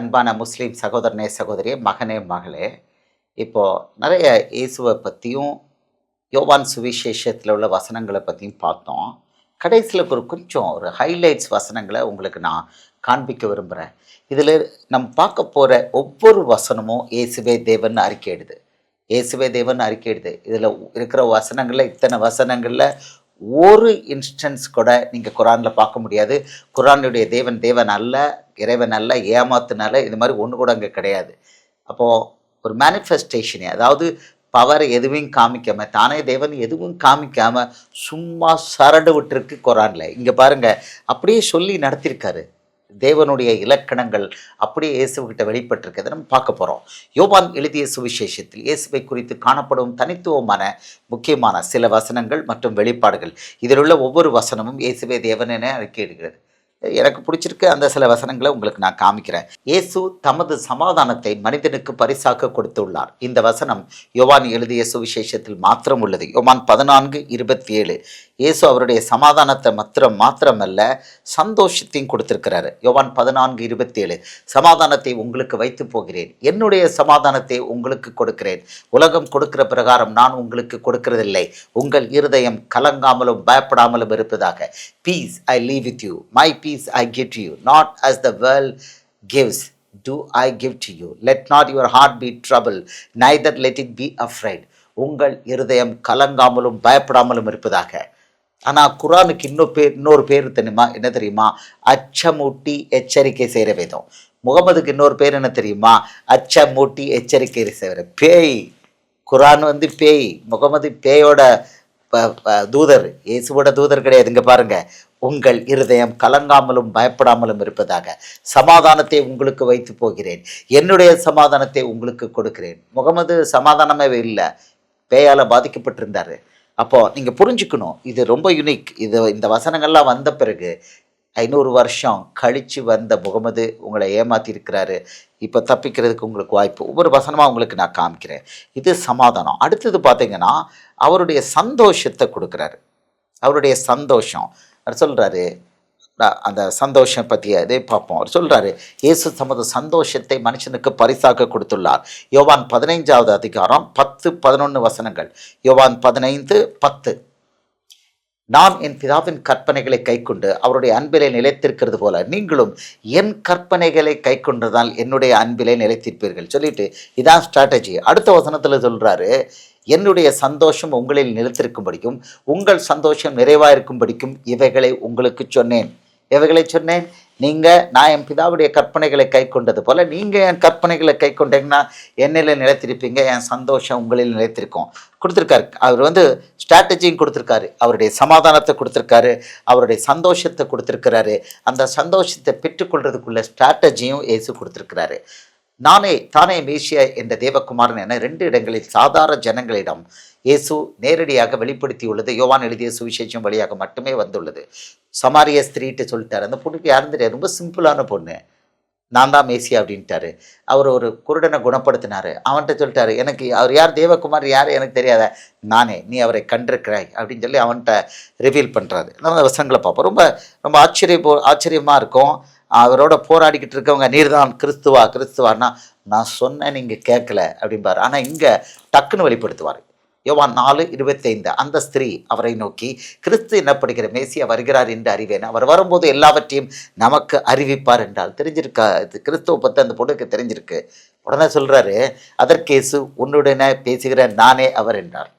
அன்பான முஸ்லீம் சகோதரனே சகோதரியே மகனே மகளே இப்போது நிறைய இயேசுவை பற்றியும் யோவான் சுவிசேஷத்தில் உள்ள வசனங்களை பற்றியும் பார்த்தோம். கடைசியில் ஒரு கொஞ்சம் ஒரு ஹைலைட்ஸ் வசனங்களை உங்களுக்கு நான் காண்பிக்க விரும்புகிறேன் இதில் நம் பார்க்க போகிற ஒவ்வொரு வசனமும் இயேசுவே தேவன் அறிக்கையிடுது. இயேசுவே தேவன் அறிக்கையிடுது. இதில் இருக்கிற வசனங்களில் இத்தனை வசனங்களில் ஒரு இன்ஸ்டன்ஸ் கூட நீங்கள் குரானில் பார்க்க முடியாது. குரானுடைய தேவன் தேவன் அல்ல இறைவன் அல்ல ஏமாத்தினால இது மாதிரி ஒன்று கூட அங்கே கிடையாது. அப்போது ஒரு மேனிஃபெஸ்டேஷனே அதாவது பவர் எதுவும் காமிக்காமல் தானே தேவன் எதுவும் காமிக்காமல் சும்மா சரடு விட்டுருக்கு குரானில். இங்கே பாருங்க அப்படியே சொல்லி நடத்தியிருக்காரு தேவனுடைய இலக்கணங்கள் அப்படியே இயேசுகிட்ட வெளிப்பட்டிருக்கிறத நம்ம பார்க்க போகிறோம் யோபான் எழுதிய சுவிசேஷத்தில் இயேசுவை குறித்து காணப்படும் தனித்துவமான முக்கியமான சில வசனங்கள் மற்றும் வெளிப்பாடுகள். இதில் உள்ள ஒவ்வொரு வசனமும் இயேசுவே தேவன் என அறிக்கையிடுகிறது. எனக்கு பிடிச்சிருக்கு. அந்த சில வசனங்களை உங்களுக்கு நான் காமிக்கிறேன். இயேசு தமது சமாதானத்தை மனிதனுக்கு பரிசாக கொடுத்துள்ளார். இந்த வசனம் யோவான் எழுதிய சுவிசேஷத்தில் மாத்திரம் உள்ளது. யோவான் பதினான்கு இருபத்தி ஏழு இயேசு அவருடைய சமாதானத்தை மாத்திரம் மாத்திரமல்ல சந்தோஷத்தையும் கொடுத்திருக்கிறாரு. யோவான் பதினான்கு இருபத்தி ஏழு சமாதானத்தை உங்களுக்கு வைத்து போகிறேன். என்னுடைய சமாதானத்தை உங்களுக்கு கொடுக்கிறேன். உலகம் கொடுக்கிற பிரகாரம் நான் உங்களுக்கு கொடுக்கிறதில்லை. உங்கள் இருதயம் கலங்காமலும் பயப்படாமலும் இருப்பதாக. Peace I leave with you my peace I give to you not as the world gives, do I give to you. Let not your heart be troubled, neither let it be afraid. உங்கள் இருதயம் கலங்காமலும் பயப்படாமலும் இருப்பதாக. ஆனால் குரானுக்கு இன்னொரு பேர் இன்னொரு பேர் தெரியுமா? என்ன தெரியுமா? அச்சமூட்டி எச்சரிக்கை செய்கிற விதம். முகமதுக்கு இன்னொரு பேர் என்ன தெரியுமா? அச்சமூட்டி எச்சரிக்கை செய்கிற பேய். குரான் வந்து பேய் முகமது பேயோட தூதர் இயேசுவோட தூதர் கிடையாது. இங்கே பாருங்க உங்கள் இருதயம் கலங்காமலும் பயப்படாமலும் இருப்பதாக சமாதானத்தை உங்களுக்கு வைத்து போகிறேன். என்னுடைய சமாதானத்தை உங்களுக்கு கொடுக்கிறேன். முகமது சமாதானமே இல்லை. பேயால் பாதிக்கப்பட்டிருந்தார். அப்போது நீங்கள் புரிஞ்சுக்கணும் இது ரொம்ப யுனிக் இது இந்த வசனங்கள்லாம் வந்த பிறகு ஐநூறு வருஷம் கழிச்சு வந்த முகமது உங்களை ஏமாற்றிருக்கிறாரு இப்போ தப்பிக்கிறதுக்கு உங்களுக்கு வாய்ப்பு. ஒவ்வொரு வசனமாக உங்களுக்கு நான் காமிக்கிறேன். இது சமாதானம். அடுத்தது பார்த்தீங்கன்னா அவருடைய சந்தோஷத்தை கொடுக்குறாரு. அவருடைய சந்தோஷம். அவர் சொல்கிறாரு அந்த சந்தோஷம் பற்றி அதே பார்ப்போம் அவர் சொல்கிறாரு இயேசு தமது சந்தோஷத்தை மனுஷனுக்கு பரிசாக கொடுத்துள்ளார். யோவான் பதினைஞ்சாவது அதிகாரம் பத்து பதினொன்று வசனங்கள். யோவான் பதினைந்து பத்து. நான் என் பிதாவின் கற்பனைகளை கைக்கொண்டு அவருடைய அன்பிலே நிலைத்திருக்கிறது போல நீங்களும் என் கற்பனைகளை கைக்கொண்டதால் என்னுடைய அன்பிலே நிலைத்திருப்பீர்கள். சொல்லிட்டு இதான் ஸ்ட்ராட்டஜி அடுத்த வசனத்தில் சொல்கிறாரு என்னுடைய சந்தோஷம் உங்களில் நிலைத்திருக்கும்படிக்கும் உங்கள் சந்தோஷம் நிறைவாயிருக்கும்படிக்கும் இவைகளை உங்களுக்கு சொன்னேன். எவைகளை சொன்னேன்? நீங்கள் நான் என் பிதாவுடைய கற்பனைகளை கை கொண்டது போல் நீங்கள் என் கற்பனைகளை கை கொண்டீங்கன்னா என்னில் நிலைத்திருப்பீங்க என் சந்தோஷம் உங்களில் நிலைத்திருக்கும். கொடுத்துருக்காரு. அவர் வந்து ஸ்ட்ராட்டஜியும் கொடுத்துருக்காரு. அவருடைய சமாதானத்தை கொடுத்துருக்காரு. அவருடைய சந்தோஷத்தை கொடுத்துருக்கிறாரு. அந்த சந்தோஷத்தை பெற்றுக்கொள்றதுக்குள்ள ஸ்ட்ராட்டஜியும் இயேசு கொடுத்துருக்கிறாரு. நானே தானே மேசியா என்ற தேவகுமாரன் என ரெண்டு இடங்களில் சாதாரண ஜனங்களிடம் இயேசு நேரடியாக வெளிப்படுத்தியுள்ளது. யோவான் எழுதிய சுவிசேஷம் வழியாக மட்டுமே வந்துள்ளது. சமாரிய ஸ்திரீட்டு சொல்லிட்டார் அந்த பொண்ணுக்கு யாரும் தெரியாது ரொம்ப சிம்பிளான பொண்ணு. நான் தான் மேசியா அப்படின்ட்டாரு. அவர் ஒரு குருடனை குணப்படுத்தினாரு. அவன்கிட்ட சொல்லிட்டாரு எனக்கு அவர் யார் தேவகுமார் யார் எனக்கு தெரியாத. நானே நீ அவரை கண்டிருக்கிறாய் அப்படின்னு சொல்லி அவன்கிட்ட ரிவீல் பண்ணுறாரு நம்ம வசங்களை பார்ப்போம். ரொம்ப ரொம்ப ஆச்சரிய ஆச்சரியமாக இருக்கும். அவரோட போராடிக்கிட்டு இருக்கவங்க நீர்தான் கிறிஸ்துவா கிறிஸ்துவான்னா நான் சொன்னேன் நீங்கள் கேட்கல அப்படிம்பார். ஆனால் இங்கே டக்குன்னு வெளிப்படுத்துவார். யோவான் நாலு இருபத்தைந்து அந்த ஸ்திரீ அவரை நோக்கி கிறிஸ்து என்னப்படுகிற மேசியா வருகிறார் என்று அறிவேன். அவர் வரும்போது எல்லாவற்றையும் நமக்கு அறிவிப்பார் என்றால் தெரிஞ்சிருக்கா? இது கிறிஸ்துவ பற்றி அந்த பொண்ணுக்கு தெரிஞ்சிருக்கு. உடனே சொல்கிறாரு அதற்கேசு உன்னுடனே பேசுகிற நானே அவர் என்றார்.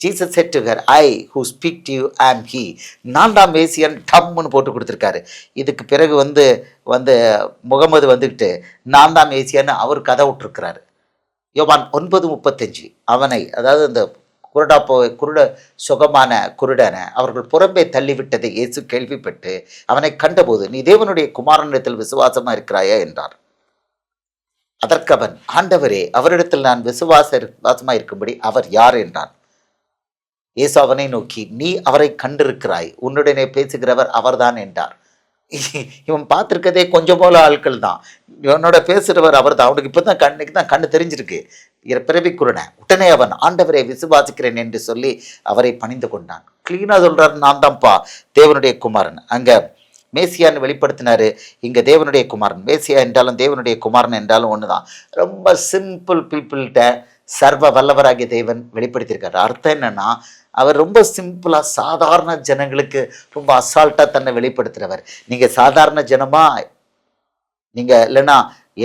Jesus said to her I who speak to you am he நான் தான் மேசியன் டம்முன்னு போட்டு கொடுத்துருக்காரு. இதுக்கு பிறகு வந்து வந்து முகமது வந்துக்கிட்டு நான் தான் மேசியான்னு அவர் கதை விட்டுருக்கிறாரு. யோவான் ஒன்பது முப்பத்தஞ்சு அவனை அதாவது இந்த குருடா போ குருட சுகமான குருடனை அவர்கள் புறம்பே தள்ளிவிட்டதை இயேசு கேள்விப்பட்டு அவனை கண்டபோது நீ தேவனுடைய குமாரனிடத்தில் விசுவாசமாக இருக்கிறாயா? என்றார். அதற்கு அவன் ஆண்டவரே அவரிடத்தில் நான் விசுவாச விசுவாசமாக இருக்கும்படி அவர் யார்? என்றான். ஏசாவனை அவனை நோக்கி நீ அவரை கண்டிருக்கிறாய். உன்னுடனே பேசுகிறவர் அவர்தான் என்றார். இவன் பார்த்துருக்கதே கொஞ்சம் போல ஆட்கள் தான். இவனோட பேசுகிறவர் அவர் தான் அவனுக்கு இப்போ தான் கண்ணுக்கு தான் கண்ணு தெரிஞ்சிருக்கு. இர- பிறவி குருண உடனே அவன் ஆண்டவரை விசுவாசிக்கிறேன் என்று சொல்லி அவரை பணிந்து கொண்டான். கிளீனாக சொல்கிறார் நான் தான்ப்பா தேவனுடைய குமாரன். அங்கே மேசியான்னு வெளிப்படுத்தினாரு இங்கே தேவனுடைய குமாரன். மேசியா என்றாலும் தேவனுடைய குமாரன் என்றாலும் ஒன்று தான் ரொம்ப சிம்பிள் பீப்புள்கிட்ட சர்வ வல்லவராகிய தேவன் வெளிப்படுத்தியிருக்காரு. அர்த்தம் என்னென்னா அவர் ரொம்ப சிம்பிளாக சாதாரண ஜனங்களுக்கு ரொம்ப அசால்ட்டாக தன்னை வெளிப்படுத்துகிறவர் நீங்கள் சாதாரண ஜனமா? நீங்கள் இல்லைன்னா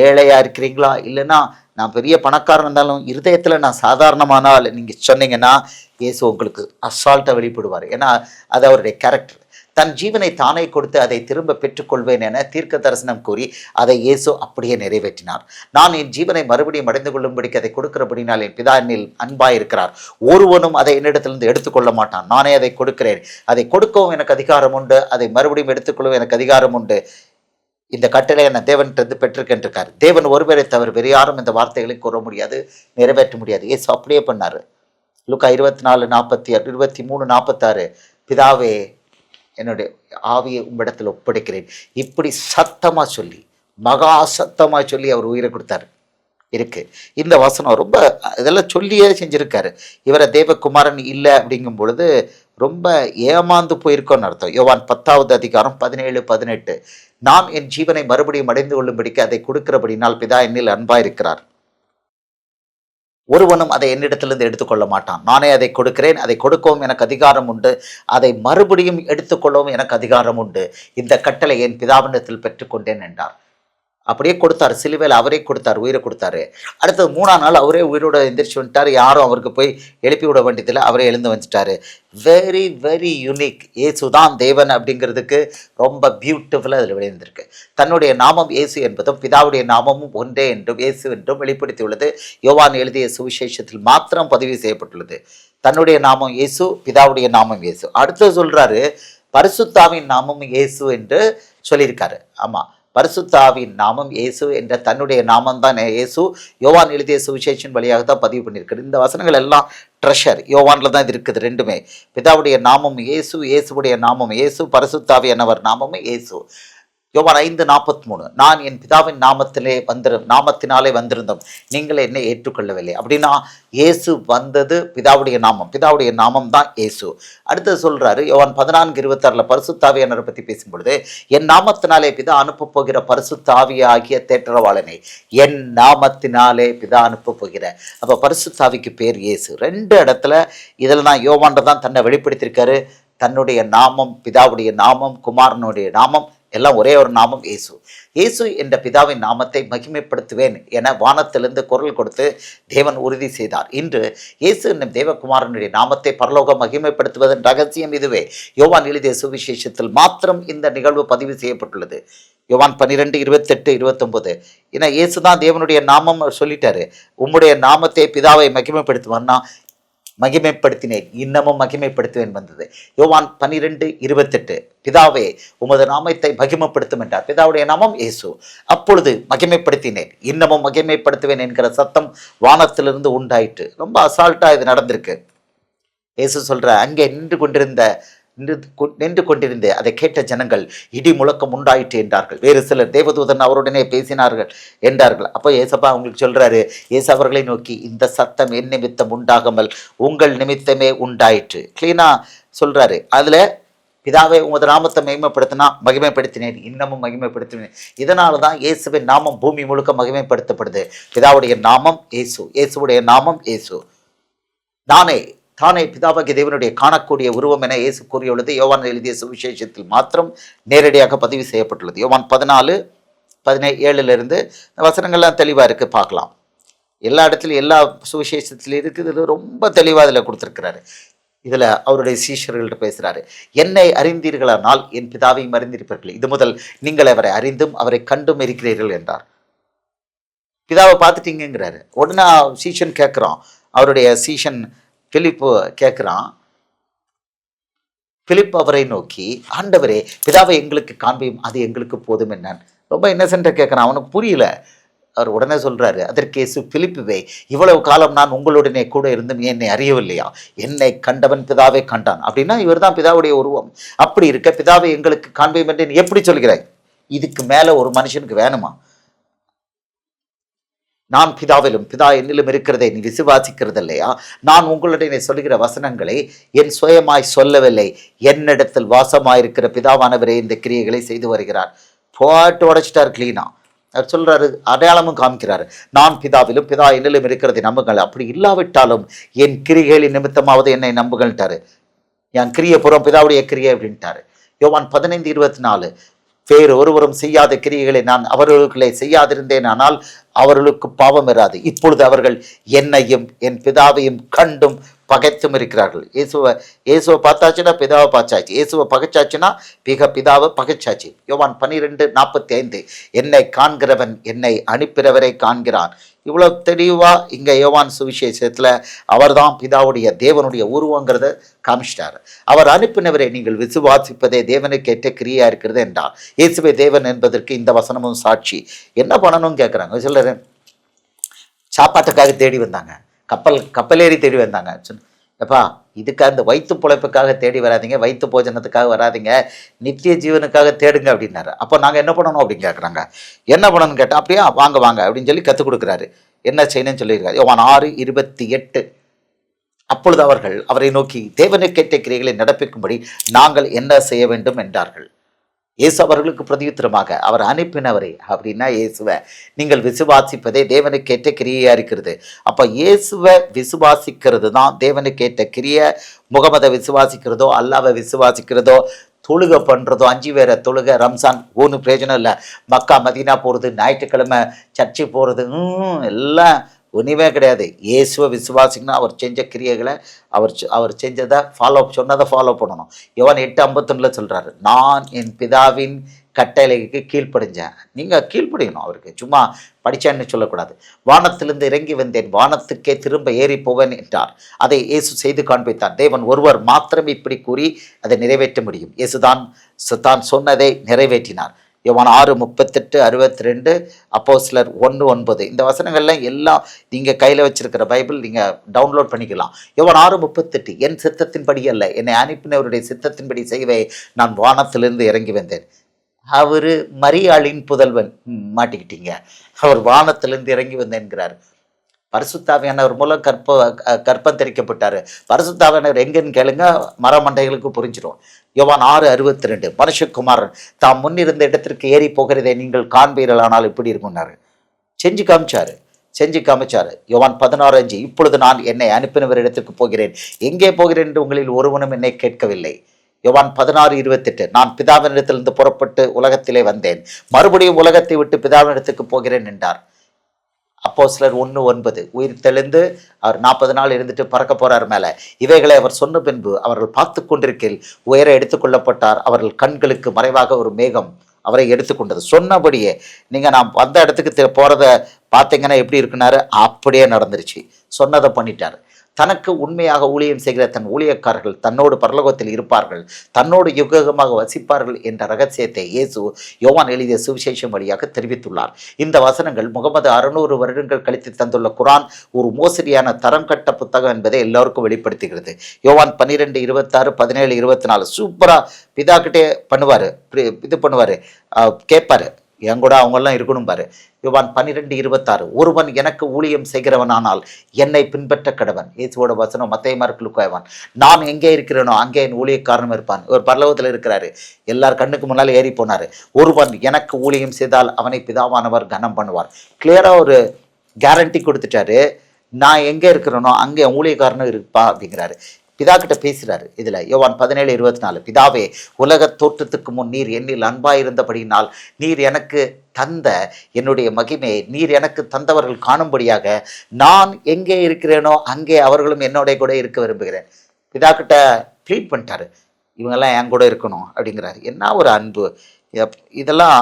ஏழையாக இருக்கிறீங்களா? இல்லைன்னா நான் பெரிய பணக்காரன் இருந்தாலும் இருதயத்தில் நான் சாதாரணமானால் நீங்கள் சொன்னீங்கன்னா இயேசு உங்களுக்கு அசால்ட்டாக வெளிப்படுவார். ஏன்னா அது அவருடைய கேரக்டர் தன் ஜீவனை தானே கொடுத்து அதை திரும்ப பெற்றுக்கொள்வேன் என தீர்க்க தரிசனம் கூறி அதை இயேசு அப்படியே நிறைவேற்றினார். நான் என் ஜீவனை மறுபடியும் அடைந்து கொள்ளும்படிக்கு அதை கொடுக்கிறபடினால் என் பிதா என்னில் அன்பாயிருக்கிறார். ஒருவனும் அதை என்னிடத்திலிருந்து எடுத்துக்கொள்ள மாட்டான். நானே அதை கொடுக்கிறேன். அதை கொடுக்கவும் எனக்கு அதிகாரம் உண்டு. அதை மறுபடியும் எடுத்துக்கொள்ளவும் எனக்கு அதிகாரம் உண்டு. இந்த கட்டளை என்ன தேவன்கிட்ட பெற்றிருக்கின்றிருக்கார் தேவன் ஒருவரை தவிர வேறு யாரும் இந்த வார்த்தைகளை கூற முடியாது நிறைவேற்ற முடியாது. ஏசு அப்படியே பண்ணார். லுக்கா இருபத்தி நாலு நாற்பத்தி ஆறு இருபத்தி மூணு நாற்பத்தாறு. பிதாவே என்னுடைய ஆவியை உம்மிடத்தில் ஒப்படைக்கிறேன். இப்படி சத்தமாக சொல்லி மகா சத்தமாக சொல்லி அவர் உயிரை கொடுத்தாரு. இருக்கு. இந்த வசனம் ரொம்ப இதெல்லாம் சொல்லியே செஞ்சுருக்காரு. இவரை தேவகுமாரன் இல்லை அப்படிங்கும் பொழுது ரொம்ப ஏமாந்து போயிருக்கோன்னு அர்த்தம். யோவான் பத்தாவது அதிகாரம் பதினேழு பதினெட்டு. நாம் என் ஜீவனை மறுபடியும் அடைந்து கொள்ளும்படிக்கு அதை கொடுக்கிறபடினால் பிதா என்னில் அன்பாயிருக்கிறார். ஒருவனும் அதை என்னிடத்திலிருந்து எடுத்துக்கொள்ள மாட்டான் நானே அதை கொடுக்கிறேன் அதை கொடுக்கவும் எனக்கு அதிகாரம் உண்டு. அதை மறுபடியும் எடுத்துக்கொள்ளவும் எனக்கு அதிகாரம் உண்டு. இந்த கட்டளை என் பிதாவினத்தில் பெற்றுக்கொண்டேன் என்றார். அப்படியே கொடுத்தாரு. சிலுவையில் அவரே கொடுத்தாரு உயிரை கொடுத்தாரு. அடுத்தது மூணாம் நாள் அவரே உயிரோட எந்திரிச்சு வந்துட்டார். யாரும் அவருக்கு போய் எழுப்பி விட வேண்டியதில்லை. அவரே எழுந்து வந்துட்டாரு. வெரி வெரி யூனிக் ஏசுதான் தேவன் அப்படிங்கிறதுக்கு ரொம்ப பியூட்டிஃபுல்லாக அதில் விளைந்திருக்கு தன்னுடைய நாமம் இயேசு என்பதும் பிதாவுடைய நாமமும் ஒன்றே என்றும் இயேசு என்றும் வெளிப்படுத்தியுள்ளது. யோவான் எழுதிய சுவிசேஷத்தில் மாத்திரம் பதிவு செய்யப்பட்டுள்ளது. தன்னுடைய நாமம் இயேசு பிதாவுடைய நாமம் இயேசு. அடுத்தது சொல்கிறாரு பரிசுத்தாவின் நாமம் இயேசு என்று சொல்லியிருக்காரு. ஆமாம் பரிசுத்தாவின் நாமம் இயேசு என்ற தன்னுடைய நாமம் தான் இயேசு. யோவான் எழுதிய சுவிசேஷன் வழியாக தான் பதிவு பண்ணியிருக்கிறது. இந்த வசனங்கள் எல்லாம் ட்ரெஷர் யோவானில் தான் இது இருக்குது ரெண்டுமே. பிதாவுடைய நாமம் இயேசு இயேசுவுடைய நாமம் இயேசு பரிசுத்தாவி என்னவர் நாமமும் இயேசு. யோவான் ஐந்து நாற்பத்தி மூணு நான் என் பிதாவின் நாமத்திலே வந்திரு நாமத்தினாலே வந்திருந்தோம். நீங்கள் என்னை ஏற்றுக்கொள்ளவில்லை. அப்படின்னா இயேசு வந்தது பிதாவுடைய நாமம். பிதாவுடைய நாமம் தான் இயேசு. அடுத்தது சொல்கிறாரு யோவான் பதினான்கு இருபத்தாறில் பரிசுத்தாவியனரை பற்றி பேசும்பொழுது என் நாமத்தினாலே பிதா அனுப்ப போகிற பரிசுத்தாவிய ஆகிய தேற்றவாளனை என் நாமத்தினாலே பிதா அனுப்ப போகிற அப்போ பரிசுத்தாவிக்கு பேர் இயேசு. ரெண்டு இடத்துல இதில் தான் யோவான்ட தான் தன்னை வெளிப்படுத்தியிருக்காரு. தன்னுடைய நாமம் பிதாவுடைய நாமம் குமாரனுடைய நாமம் எல்லாம் ஒரே ஒரு நாமம் இயேசு. இயேசு என்ற பிதாவின் நாமத்தை மகிமைப்படுத்துவேன் என வானத்திலிருந்து குரல் கொடுத்து தேவன் உறுதி செய்தார். இன்று இயேசு என்னும் தேவகுமாரனுடைய நாமத்தை பரலோகம் மகிமைப்படுத்துவதன் ரகசியம் இதுவே. யோவான் எழுதிய சுவிசேஷத்தில் மாத்திரம் இந்த நிகழ்வு பதிவு செய்யப்பட்டுள்ளது. யோவான் பன்னிரெண்டு இருபத்தெட்டு இருபத்தொம்பது. ஏன்னா இயேசு தான் தேவனுடைய நாமம் சொல்லிட்டாரு. உம்முடைய நாமத்தை பிதாவை மகிமைப்படுத்துவான்னா மகிமைப்படுத்தினேன். இன்னமும் மகிமைப்படுத்துவேன் வந்தது. யோவான் பன்னிரெண்டு இருபத்தெட்டு. பிதாவே உமது நாமத்தை மகிமைப்படுத்தும் என்றார். பிதாவுடைய நாமம் இயேசு. அப்பொழுது மகிமைப்படுத்தினேன். இன்னமும் மகிமைப்படுத்துவேன் என்கிற சத்தம் வானத்திலிருந்து உண்டாயிற்று. ரொம்ப அசால்ட்டா இது நடந்திருக்கு. இயேசு சொல்ற அங்கே நின்று கொண்டிருந்த நின்று கொ- நின்று கொண்டிருந்த. அதை கேட்ட ஜனங்கள் இடி முழக்கம் உண்டாயிற்று என்றார்கள். வேறு சிலர் தேவதூதன் அவருடனே பேசினார்கள் என்றார்கள். அப்போ ஏசப்பா அவங்களுக்கு சொல்றாரு ஏசு அவர்களை நோக்கி இந்த சத்தம் என் நிமித்தம் உண்டாகாமல் உங்கள் நிமித்தமே உண்டாயிற்று. கிளீனா சொல்றாரு. அதுல பிதாவை உமது நாமத்தை மகிமைப்படுத்தினா மகிமைப்படுத்தினேன். இன்னமும் மகிமைப்படுத்தினேன். இதனால தான் இயேசுவின் நாமம் பூமி முழுக்க மகிமைப்படுத்தப்படுது. பிதாவுடைய நாமம் இயேசு இயேசுவுடைய நாமம் இயேசு. நானே தானே பிதாவாகிய தேவனுடைய காணக்கூடிய உருவம் என இயேசு கூறியுள்ளது. யோவான் எழுதிய சுவிசேஷத்தில் மாத்திரம் நேரடியாக பதிவு செய்யப்பட்டுள்ளது. யோவான் பதினாலு பதினே ஏழுலேருந்து வசனங்கள்லாம் தெளிவாக இருக்குது பார்க்கலாம். எல்லா இடத்துலையும் எல்லா சுவிசேஷத்துலையும் இருக்குது. இது ரொம்ப தெளிவாக இதில் கொடுத்துருக்கிறாரு. இதில் அவருடைய சீஷர்கள்ட்ட பேசுகிறாரு என்னை அறிந்தீர்களானால் என் பிதாவையும் அறிந்திருப்பீர்கள். இது முதல் நீங்கள் அவரை அறிந்தும் அவரை கண்டும் இருக்கிறீர்கள் என்றார். பிதாவை பார்த்துட்டீங்கிறாரு உடனே சீஷன் கேட்குறோம் அவருடைய சீஷன் பிலிப்பு கேட்குறான் பிலிப் அவரை நோக்கி ஆண்டவரே பிதாவை எங்களுக்கு காண்பியும் அது எங்களுக்கு போதும் என்னன்னு ரொம்ப இன்னசென்ட்டாக கேட்குறான் அவனுக்கு புரியல. அவர் உடனே சொல்கிறாரு அதற்கு இயேசு பிலிப்புவே இவ்வளவு காலம் நான் உங்களுடனே கூட இருந்தும் என்னை அறியவில்லையா? என்னை கண்டவன் பிதாவை கண்டான். அப்படின்னா இவர்தான் பிதாவுடைய உருவம். அப்படி இருக்க பிதாவை எங்களுக்கு காண்பியும் என்று நீ எப்படி சொல்கிறாய்? இதுக்கு மேலே ஒரு மனுஷனுக்கு வேணுமா? நான் பிதாவிலும் பிதா என்னிலும் இருக்கிறதை நீ விசுவாசிக்கிறது இல்லையா நான் உங்களுடைய சொல்லுகிற வசனங்களை என் சுயமாய் சொல்லவில்லை. என்னிடத்தில் வாசமாயிருக்கிற பிதாவானவரே இந்த கிரியைகளை செய்து வருகிறார். போட்டு உடைச்சிட்டார் கிளீனா. அவர் சொல்கிறாரு அடையாளமும் காமிக்கிறார். நான் பிதாவிலும் பிதா என்னிலும் இருக்கிறதை நம்புங்கள். அப்படி இல்லாவிட்டாலும் என் கிரிகளின் நிமித்தமாவது என்னை நம்புகள்ட்டாரு என் கிரிய புறம் பிதாவுடைய கிரியை அப்படின்ட்டாரு. யோவான் பதினைந்து இருபத்தி நாலு. வேறு ஒருவரும் செய்யாத கிரியைகளை நான் அவர்களுக்குள்ளே செய்யாதிருந்தேன். ஆனால் அவர்களுக்கு பாவம் இராது இப்பொழுது அவர்கள் என்னையும் என் பிதாவையும் கண்டும் பகைத்தும் இருக்கிறார்கள். இயேசுவை இயேசுவை பார்த்தாச்சுன்னா பிதாவை பார்த்தாச்சு. இயேசுவை பகைச்சாச்சுன்னா பிக பிதாவை பகைச்சாச்சு. யோவான் பன்னிரெண்டு நாற்பத்தி ஐந்து என்னை காண்கிறவன் என்னை அனுப்பிறவரை காண்கிறான். இவ்வளோ தெளிவாக இங்கே யோவான் சுவிசேஷத்தில் அவர்தான் பிதாவுடைய தேவனுடைய உருவங்கிறத காமிச்சிட்டார். அவர் அனுப்பினவரை நீங்கள் விசுவாசிப்பதே தேவனுக்கு ஏற்ற கிரியா இருக்கிறது என்றார். இயேசுவை தேவன் என்பதற்கு இந்த வசனமும் சாட்சி. என்ன பண்ணணும்னு கேட்குறாங்க சிலர் சாப்பாட்டுக்காக தேடி வந்தாங்க. கப்பல் கப்பலேறி தேடி வந்தாங்க. எப்பா இதுக்கு அந்த வயிற்று பிழைப்புக்காக தேடி வராதீங்க வயிற்று போஜனத்துக்காக வராதீங்க நித்திய ஜீவனுக்காக தேடுங்க அப்படின்னாரு. அப்போ நாங்கள் என்ன பண்ணணும் அப்படின்னு கேட்குறாங்க என்ன பண்ணணும்னு கேட்டால் அப்படியே வாங்க வாங்க அப்படின்னு சொல்லி கற்றுக் கொடுக்குறாரு. என்ன செய்யணும்னு சொல்லியிருக்காரு? யோவான் ஆறு இருபத்தி எட்டு. அப்பொழுது அவர்கள் அவரை நோக்கி தேவனை கேட்ட கிரியைகளை நடப்பிக்கும்படி நாங்கள் என்ன செய்ய வேண்டும்? என்றார்கள். இயேசு அவர்களுக்கு பிரதியுத்திரமாக அவர் அனுப்பினவரை அப்படின்னா இயேசுவை நீங்கள் விசுவாசிப்பதே தேவனுக்கேற்ற கிரியையாக இருக்கிறது. அப்போ இயேசுவை விசுவாசிக்கிறது தான் தேவனுக்கேற்ற கிரிய. முகமதை விசுவாசிக்கிறதோ அல்லாவை விசுவாசிக்கிறதோ தொழுகை பண்ணுறதோ அஞ்சு வேற தொழுகை ரம்சான் ஒன்றும் பிரயோஜனம் இல்லை. மக்கா மதீனா போகிறது ஞாயிற்றுக்கிழமை சர்ச்சு போகிறது எல்லாம் ஒன்றுமே கிடையாது. இயேசுவை விசுவாசிங்கன்னா அவர் செஞ்ச கிரியைகளை அவர் அவர் செஞ்சதை ஃபாலோ சொன்னதை ஃபாலோ பண்ணணும். யோன் எட்டு ஐம்பத்தொன்னில் சொல்கிறாரு நான் என் பிதாவின் கட்டளைக்கு கீழ்ப்படிஞ்சேன். நீங்கள் கீழ்ப்படியணும் அவருக்கு. சும்மா படித்தேன்னு சொல்லக்கூடாது. வானத்திலிருந்து இறங்கி வந்தேன். வானத்துக்கே திரும்ப ஏறி போவேன் என்றார். அதை இயேசு செய்து காண்பித்தார். தேவன் ஒருவர் மாத்திரம் இப்படி கூறி அதை நிறைவேற்ற முடியும். இயேசுதான் தான் சொன்னதை நிறைவேற்றினார். யோவான் ஆறு முப்பத்தெட்டு அறுபத்தி ரெண்டு அப்போ சிலர் ஒன்று ஒன்பது. இந்த வசனங்கள்லாம் எல்லாம் நீங்கள் கையில் வச்சிருக்கிற பைபிள் நீங்கள் டவுன்லோட் பண்ணிக்கலாம். யோவான் ஆறு முப்பத்தெட்டு என் சித்தத்தின்படி அல்ல என்னை அனுப்பினவருடைய சித்தத்தின்படி செய்வே நான் வானத்திலிருந்து இறங்கி வந்தேன். அவர் மரியாளின் புதல்வன். மாட்டிக்கிட்டீங்க. அவர் வானத்திலிருந்து இறங்கி வந்தேன்கிறார். பரிசுத்தாவியானவர் மூலம் கற்ப அஹ், கற்பம் தெரிக்கப்பட்டார் பரிசுத்தாவியானவர் எங்கன்னு கேளுங்க மரமண்டைகளுக்கு புரிஞ்சிடும் யோவான் ஆறு அறுபத்தி ரெண்டு மனுஷகுமாரன் தாம் முன்னிருந்த இடத்திற்கு ஏறி போகிறதை நீங்கள் காண்பீர்களானால் இப்படி இருக்கும்னாரு. செஞ்சு காமிச்சாரு செஞ்சு காமிச்சாரு. யோவான் பதினாறு அஞ்சு இப்பொழுது நான் என்னை அனுப்பினவர் இடத்திற்கு போகிறேன். எங்கே போகிறேன் என்று உங்களில் ஒருவனும் என்னை கேட்கவில்லை. யோவான் பதினாறு இருபத்தெட்டு நான் பிதாவினிடத்திலிருந்து புறப்பட்டு உலகத்திலே வந்தேன். மறுபடியும் உலகத்தை விட்டு பிதாவினிடத்துக்கு போகிறேன் என்றார். அப்போ சிலர் ஒன்று ஒன்பது உயிர் தெளிந்து அவர் நாற்பது நாள் இருந்துட்டு பறக்க போறார் மேலே. இவைகளை அவர் சொன்ன பின்பு அவர்கள் பார்த்து கொண்டிருக்கையில் உயர எடுத்துக்கொள்ளப்பட்டார் அவர்கள் கண்களுக்கு மறைவாக ஒரு மேகம் அவரை எடுத்துக்கொண்டது சொன்னபடியே நீங்கள் நான் வந்த இடத்துக்கு போகிறத பார்த்தீங்கன்னா எப்படி இருக்குனாரு அப்படியே நடந்துருச்சு. சொன்னதை பண்ணிட்டார். தனக்கு உண்மையாக ஊழியம் செய்கிற தன் ஊழியக்காரர்கள் தன்னோடு பரலோகத்தில் இருப்பார்கள் தன்னோடு யுகமாக வசிப்பார்கள் என்ற ரகசியத்தை இயேசு யோவான் எழுதிய சுவிசேஷம் வழியாக தெரிவித்துள்ளார். இந்த வசனங்கள் முகமது அறுநூறு வருடங்கள் கழித்து தந்துள்ள குரான் ஒரு மோசடியான தரம் கட்ட புத்தகம் என்பதை எல்லோருக்கும் வெளிப்படுத்துகிறது. யோவான் பன்னிரெண்டு இருபத்தாறு பதினேழு இருபத்தி நாலு சூப்பராக பிதாக்கிட்டே பண்ணுவார் இது பண்ணுவார் கேட்பாரு. என் கூட அவங்கெல்லாம் இருக்கணும் பாரு. யுவான் பன்னிரெண்டு இருபத்தாறு. ஒருவன் எனக்கு ஊழியம் செய்கிறவனானால் என்னை பின்பற்ற கடவன். இயேசுவோட வசனம் மத்திய மார்க்குவான் நான் எங்கே இருக்கிறேனோ அங்கே என் ஊழியக்காரனும் இருப்பான். ஒரு பரலோகத்தில் இருக்கிறாரு. எல்லார் கண்ணுக்கு முன்னால் ஏறி போனார். ஒருவன் எனக்கு ஊழியம் செய்தால் அவனை பிதாவானவர் கனம் பண்ணுவார். கிளியராக ஒரு கேரண்டி கொடுத்துட்டாரு. நான் எங்கே இருக்கிறேனோ அங்கே ஊழியக்காரனும் இருப்பா அப்படிங்கிறாரு. பிதா கிட்ட பேசுறாரு இதுல யோவான் பதினேழு இருபத்தி நாலு பிதாவே உலக தோற்றத்துக்கு முன் நீர் என்னில் அன்பாயிருந்தபடியினால் நீர் எனக்கு தந்த என்னுடைய மகிமையை நீர் எனக்கு தந்தவர்கள் காணும்படியாக நான் எங்கே இருக்கிறேனோ அங்கே அவர்களும் என்னோட கூட இருக்க விரும்புகிறேன். பிதா கிட்ட ப்ளீட் பண்ணிட்டாரு. இவங்கெல்லாம் என் கூட இருக்கணும். அப்படிங்கிறாரு. என்ன ஒரு அன்பு? எப்- இதெல்லாம்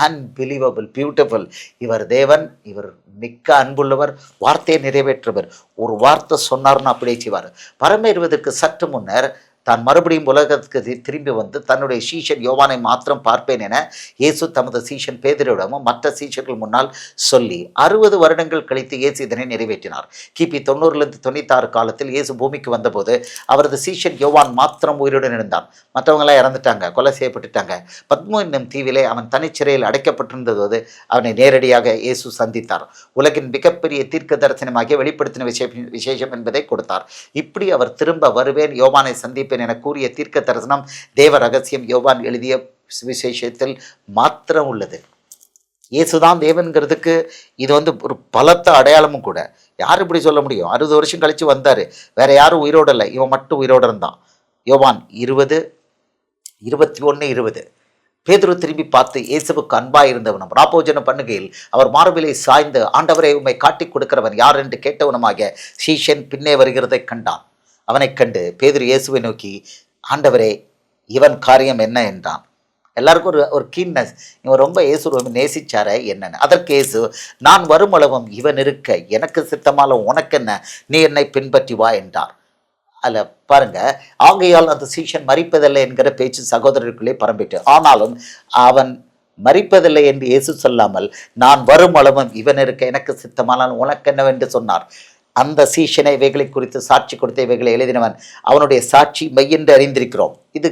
அன்பிலீவபிள் பியூட்டிஃபுல் இவர் தேவன் இவர் மிக்க அன்புள்ளவர் வார்த்தையை நிறைவேற்றுவர் ஒரு வார்த்தை சொன்னார்னு அப்படியே செய்வார். பரமேறுவதற்கு சற்று முன்னர் தான் மறுபடியும் உலகத்துக்கு திரும்பி வந்து தன்னுடைய சீஷன் யோவானை மாத்திரம் பார்ப்பேன் என இயேசு தமது சீஷன் பேதரிடமும் மற்ற சீஷர்கள் முன்னால் சொல்லி அறுபது வருடங்கள் கழித்து இயேசு இதனை நிறைவேற்றினார். கிபி தொண்ணூறுலேருந்து தொண்ணூத்தாறு காலத்தில் இயேசு பூமிக்கு வந்தபோது அவரது சீஷன் யோவான் மாத்திரம் உயிருடன் இருந்தான். மற்றவங்களாம் இறந்துட்டாங்க கொலை செய்யப்பட்டுட்டாங்க. பத்மோ என்னும் தீவிலே அவன் தனிச்சிறையில் அடைக்கப்பட்டிருந்தபோது அவனை நேரடியாக இயேசு சந்தித்தார். உலகின் மிகப்பெரிய தீர்க்க தரிசனமாகிய வெளிப்படுத்தின விசேஷம் என்பதை கொடுத்தார். இப்படி அவர் திரும்ப வருவேன் யோவானை சந்திப்பேன் என கூறிய தீர்க்க தரிசனம் தேவ ரகசியம் யோவான் எழுதிய சுவிசேஷத்தில் மாத்திரம் உள்ளது. இயேசுதான் தேவன்கிறதுக்கு இது வந்து ஒரு பலத்த அடையாளமும் கூட. யார் இப்படி சொல்ல முடியும்? அறுபது வருஷம் கழிச்சு வந்தார். வேற யாரும் உயிரோட இல்லை. இவன் மட்டும் உயிரோடு இருந்தான். யோவான் இருபது இருபத்தி ஒன்று இருபது. பேதுரு திரும்பி பார்த்து இயேசுவுக்கு அன்பாக இருந்தவனும் ராபோஜனம் பண்ணுகையில் அவர் மார்பிலை சாய்ந்து ஆண்டவரை உண்மை காட்டிக் கொடுக்கிறவன் யார்? என்று கேட்டவனுமாக சீஷன் பின்னே வருகிறதை கண்டான். அவனைக் கண்டு பேதுரு இயேசுவை நோக்கி ஆண்டவரே இவன் காரியம் என்ன? என்றான். எல்லாருக்கும் ஒரு ஒரு கீன்னஸ் இவன் ரொம்ப இயேசு ரொம்ப நேசிச்சாரே என்னன்னு. அதற்கு இயேசு நான் வருமளவும் இவன் இருக்க எனக்கு சித்தமால உனக்கென்ன நீ என்னை பின்பற்றி வா என்றார். அதில் பாருங்க ஆகையால் அந்த சீஷன் மறிப்பதில்லை என்கிற பேச்சு சகோதரருக்குள்ளே பரம்பிட்டு ஆனாலும் அவன் மறிப்பதில்லை என்று இயேசு சொல்லாமல் நான் வரும் அளவும் இவன் இருக்க எனக்கு சித்தமானால் உனக்கு என்னவென்று சொன்னார். அந்த சீஷனை இவைகளை குறித்து சாட்சி கொடுத்த இவைகளை எழுதினவன் அவனுடைய சாட்சி மெய்யென்று அறிந்திருக்கிறோம். இது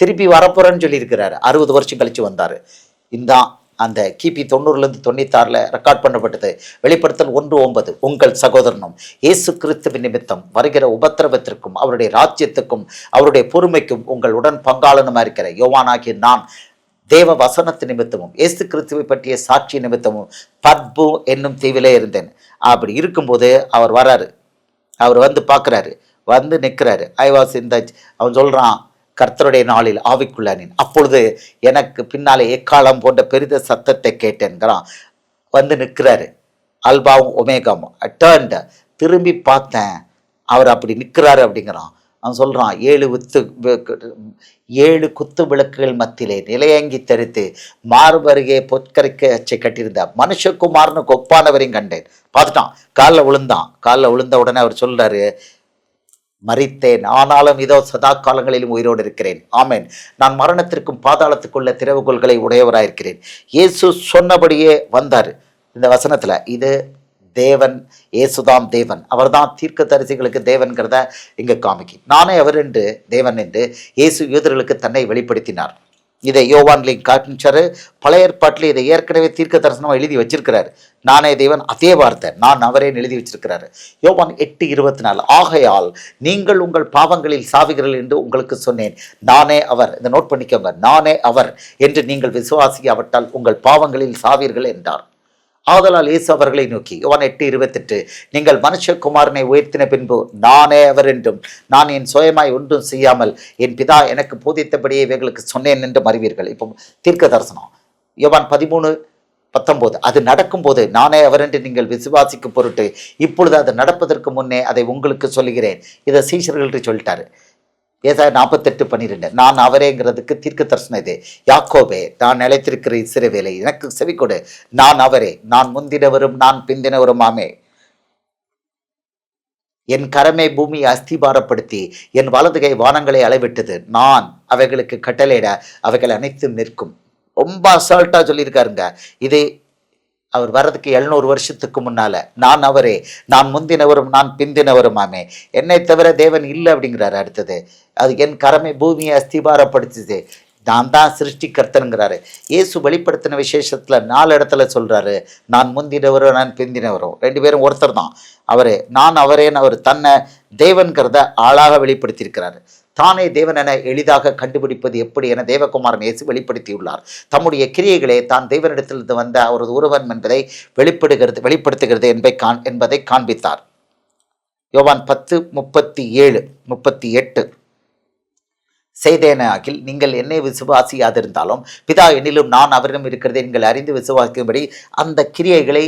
திருப்பி வரப்போறேன்னு சொல்லியிருக்கிறார். அறுபது வருஷம் கழித்து வந்தார். இந்த அந்த கிபி தொண்ணூறுலேருந்து தொண்ணூத்தாறில் ரெக்கார்ட் பண்ணப்பட்டது. வெளிப்படுத்தல் ஒன்று ஒன்பது உங்கள் சகோதரனும் இயேசு கிறிஸ்துவின் நிமித்தம் வருகிற உபத்திரவத்திற்கும் அவருடைய ராஜ்யத்துக்கும் அவருடைய பொறுமைக்கும் உங்கள் உடன் பங்காளனுமா இருக்கிற யோவானாகிய நான் தேவ வசனத்து நிமித்தமும் ஏசு கிறிஸ்துவை பற்றிய சாட்சி நிமித்தமும் பத்பு என்னும் தீவிலே இருந்தேன். அப்படி இருக்கும்போது அவர் வராரு. அவர் வந்து பார்க்குறாரு. வந்து நிற்கிறாரு. ஐ வாஸ் இந்த அவன் சொல்கிறான் கர்த்தருடைய நாளில் ஆவிக்குள்ளானேன் அப்பொழுது எனக்கு பின்னாலே எக்காலம் போன்ற பெரித சத்தத்தை கேட்டேன்கிறான். வந்து நிற்கிறாரு. அல்பாவும் ஒமேகாவும். டேர்ன்ட திரும்பி பார்த்தேன். அவர் அப்படி நிற்கிறாரு அப்படிங்கிறான். அவன் சொல்கிறான் ஏழு வித்து ஏழு குத்து விளக்குகள் மத்தியிலே நிலையங்கி தரித்து மார்பருகே பொற்கரைக்க அச்சை கட்டியிருந்தார் மனுஷகுமார்னு கொப்பானவரையும் கண்டேன். பார்த்துட்டான் காலில் விழுந்தான். காலில் விழுந்த உடனே அவர் சொல்கிறாரு மறித்தேன் ஆனாலும் இதோ சதா காலங்களிலும் உயிரோடு இருக்கிறேன். ஆமேன். நான் மரணத்திற்கும் பாதாளத்துக்குள்ள திறவுகோள்களை உடையவராயிருக்கிறேன். இயேசு சொன்னபடியே வந்தார். இந்த வசனத்தில் இது தேவன் ஏசுதாம் தேவன். அவர் தான் தீர்க்க தரிசிகளுக்கு தேவன்கிறத இங்கே காமிக்கி. நானே அவர் என்று தேவன் என்று இயேசு யூதர்களுக்கு தன்னை வெளிப்படுத்தினார். இதை யோவான்லையும் காமிச்சாரு பழைய ஏற்பாட்டில் இதை ஏற்கனவே தீர்க்க தரிசனமாக எழுதி வச்சிருக்கிறாரு. நானே தேவன் அதே வார்த்தை நான் அவரே எழுதி வச்சிருக்கிறாரு. யோவான் எட்டு இருபத்தி நாலு ஆகையால் நீங்கள் உங்கள் பாவங்களில் சாவுகிறீர்கள் என்று உங்களுக்கு சொன்னேன். நானே அவர் இதை நோட் பண்ணிக்கோங்க. நானே அவர் என்று நீங்கள் விசுவாசியாவிட்டால் உங்கள் பாவங்களில் சாவீர்கள் என்றார். ஆதலால் இயேசு அவர்களை நோக்கி யோவான் எட்டு இருபத்தெட்டு நீங்கள் மனுஷகுமாரனை உயர்த்தின பின்பு நானே அவர் என்றும் நான் என் சுயமாய் ஒன்றும் செய்யாமல் என் பிதா எனக்கு போதித்தபடியே இவைகளுக்கு சொன்னேன் என்று அறிவீர்கள் இப்போ தீர்க்க தரிசனம் யோவான் பதிமூணு பத்தொம்போது அது நடக்கும்போது நானே அவர் என்று நீங்கள் விசுவாசிக்கும் பொருட்டு இப்பொழுது அது நடப்பதற்கு முன்னே அதை உங்களுக்கு சொல்லுகிறேன். இதை சீஷர்கள்ட்ட சொல்லிட்டாரு. ஏதாவது நாற்பத்தெட்டு பன்னிரெண்டு. நான் அவரேங்கிறதுக்கு தீர்க்க தரிசனம் இது. யாக்கோவே நான் நிலைத்திருக்கிற இசிறவேலை எனக்கு செவி கொடு. நான் அவரே. நான் முந்தினவரும் நான் பிந்தினவருமாமே. என் கரமே பூமியை அஸ்திபாரப்படுத்தி என் வலதுகை வானங்களை அளவிட்டது. நான் அவைகளுக்கு கட்டளையிட அவைகள் அனைத்தும் நிற்கும். ரொம்ப அசால்ட்டாக சொல்லியிருக்காருங்க. இது அவர் வர்றதுக்கு எழுநூறு வருஷத்துக்கு முன்னால நான் அவரே நான் முந்தினவரும் நான் பிந்தினவருமாமே. என்னை தவிர தேவன் இல்லை அப்படிங்கிறாரு அடுத்தது. அது என் கரமை பூமியை அஸ்திபாரப்படுத்துது. நான் தான் சிருஷ்டிகர்த்தனுங்கிறாரு இயேசு வெளிப்படுத்தின விசேஷத்தில் நாலு இடத்துல சொல்கிறாரு நான் முந்தினவரும் நான் பிந்தினவரும் ரெண்டு பேரும் ஒருத்தர் தான் அவரே நான் அவரேன்னு அவர் தன்னை தேவன்கிறத ஆளாக வெளிப்படுத்தியிருக்கிறாரு. தானே தேவன் என எளிதாக கண்டுபிடிப்பது எப்படி என தேவகுமாரன் இயேசு வெளிப்படுத்தியுள்ளார். தம்முடைய கிரியைகளே தான் தேவனிடத்திலிருந்து வந்த அவரது உருவன் என்பதை வெளிப்படுகிறது வெளிப்படுத்துகிறது என்பதை காண் என்பதை காண்பித்தார். யோவான் பத்து முப்பத்தி ஏழு முப்பத்தி எட்டு. செய்தேனாகில் நீங்கள் என்னை விசுவாசியாதிருந்தாலும் பிதா என்னிலும் நான் அவரிடம் இருக்கிறதை நீங்கள் அறிந்து விசுவாசிக்கும்படி அந்த கிரியைகளை